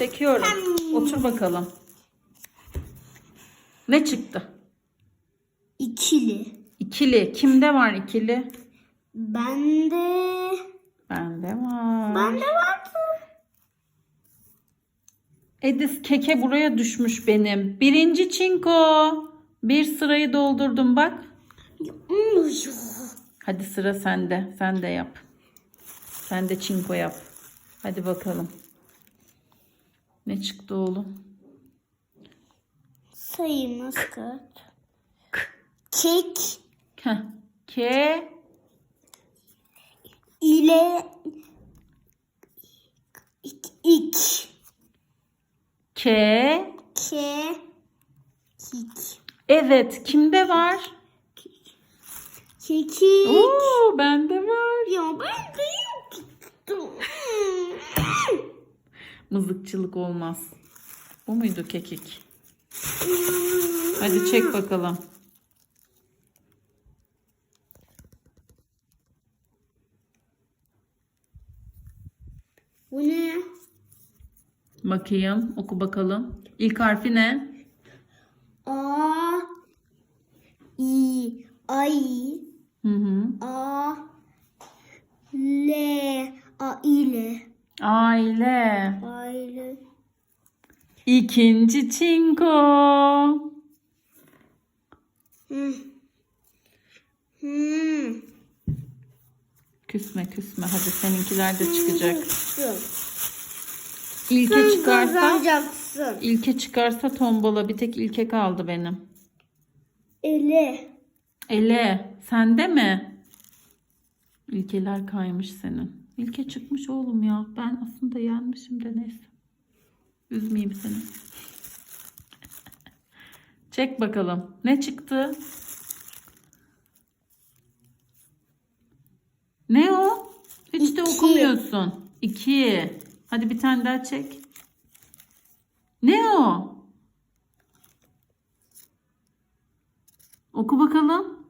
Çekiyorum. Otur bakalım. Ne çıktı? İkili. İkili. Kimde var ikili? Bende. Bende var. Bende vardı. Edis keke buraya düşmüş benim. Birinci çinko. Bir sırayı doldurdum bak. Hadi sıra sende. Sen de yap. Sen de çinko yap. Hadi bakalım. Ne çıktı oğlum? Sayımız kaç? Kek Heh. Ke. ile ik, ik. Ke. Ke kik. Evet. Kimde var? Kekik. Oo, bende var. Ya ben de Mızıkçılık olmaz. Bu muydu kekik? Hadi çek bakalım. Bu ne? Bakayım. Oku bakalım. İlk harfi ne? A i ay Hı hı. a l a ile Aile. İkinci çinko. hmm. Hmm. Küsme küsme. Hadi seninkiler de çıkacak. İlke çıkarsa ilke çıkarsa tombola. Bir tek ilke kaldı benim. Ele. Ele. Sende mi? İlkeler kaymış senin. İlke çıkmış oğlum ya. Ben aslında yenmişim de neyse. Üzmeyeyim seni. Çek bakalım. Ne çıktı? Ne o? Hiç de İki. okumuyorsun. İki. Hadi bir tane daha çek. Ne o? Oku bakalım.